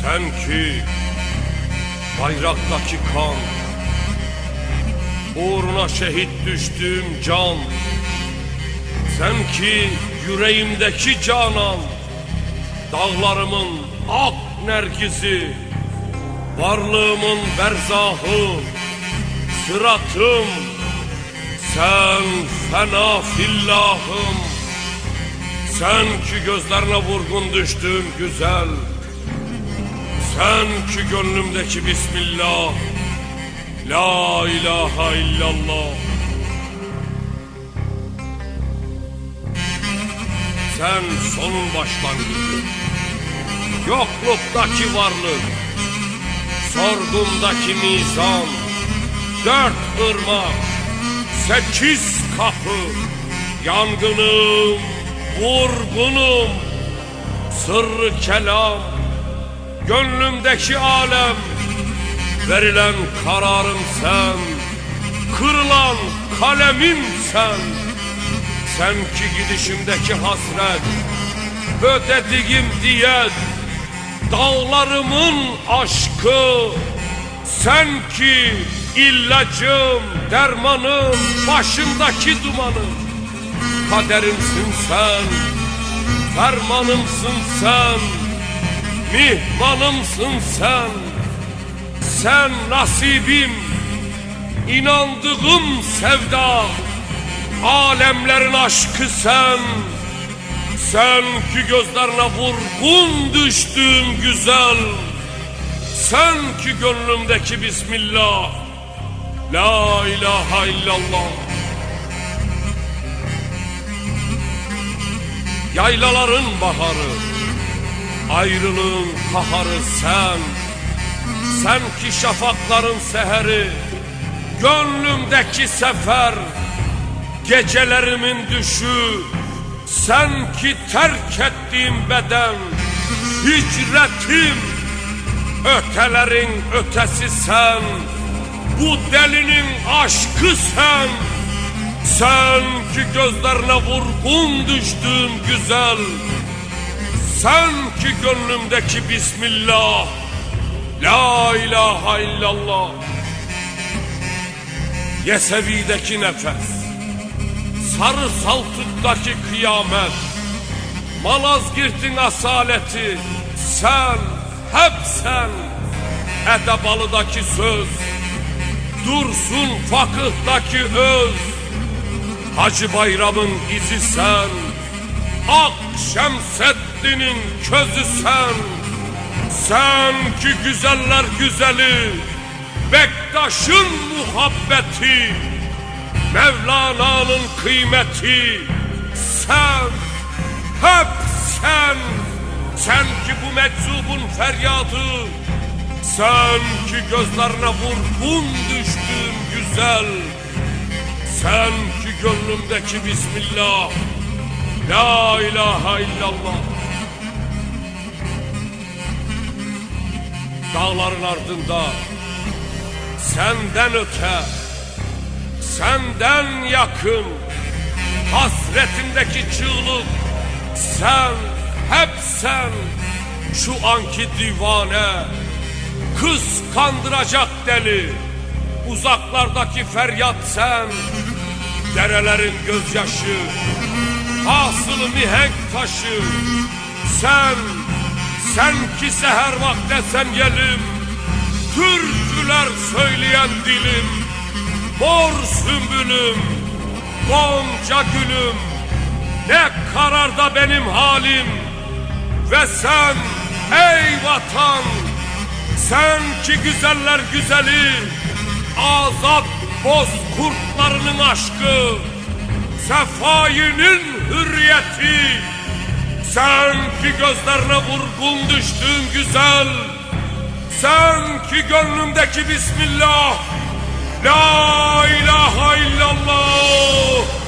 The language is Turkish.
Sen ki bayraktaki kan Uğruna şehit düştüğüm can Sen ki yüreğimdeki canan Dağlarımın ak nergizi Varlığımın berzahı Sıratım Sen fena fillahım Sen ki gözlerine vurgun düştüğüm güzel. Sen ki gönlümdeki Bismillah. La ilahe illallah. Sen sonun başlangıcı Yokluktaki varlık Sorgumdaki mizan. Dört ırmak. Sekiz kapı. Yangınım Vurgunum Sırrı kelam Gönlümdeki alem. Verilen kararım sen Kırılan kalemim sen. Sen ki gidişimdeki hasret Ödediğim diyet Dağlarımın aşkı. Sen ki illacım, dermanım Başımdaki dumanım Kaderimsin sen Fermanımsın sen Mihmanımsın sen. Sen nasibim inandığım sevda Alemlerin aşkı sen. Sen ki gözlerine vurgun düştüğüm güzel Sen ki gönlümdeki Bismillah La ilahe illallah Yaylaların baharı Ayrılığın kaharı sen. Sen ki şafakların seheri Gönlümdeki sefer. Gecelerimin düşü Sen ki terk ettiğim beden. Hicretim Ötelerin ötesi sen. Bu delinin aşkı sen Sen ki gözlerine vurgun düştüğüm güzel Sen ki gönlümdeki Bismillah La ilahe illallah. Yesevi'deki nefes Sarı Saltuk'taki kıyamet Malazgirt'in asaleti Sen, hep sen. Edebalı'daki söz Dursun Fakıh'taki öz Hacı Bayram'ın izi sen Ak Şemseddin'in közü sen. Sen ki güzeller güzeli Bektaş'ın muhabbeti Mevlana'nın kıymeti. Sen Hep sen. Sen ki bu meczubun feryadı Sen ki gözlerine vurgun düştün güzel. Sen gönlümdeki Bismillah. La ilahe illallah. Dağların ardında Senden öte Senden yakın Hasretindeki çığlık Sen hep sen Şu anki divane Kıskandıracak deli Uzaklardaki feryat sen Derelerin gözyaşı Hasılı mihenk taşı. Sen Sen ki seher vakte sen gelim Türküler söyleyen dilim. Mor sümbülüm Gonca gülüm. Ne kararda benim halim Ve sen ey vatan. Sen ki güzeller güzeli Azat bozkurtlarının aşkı Sefayinin hürriyeti. Sen ki gözlerine vurgun düştün güzel Sen ki gönlümdeki Bismillah La ilahe illallah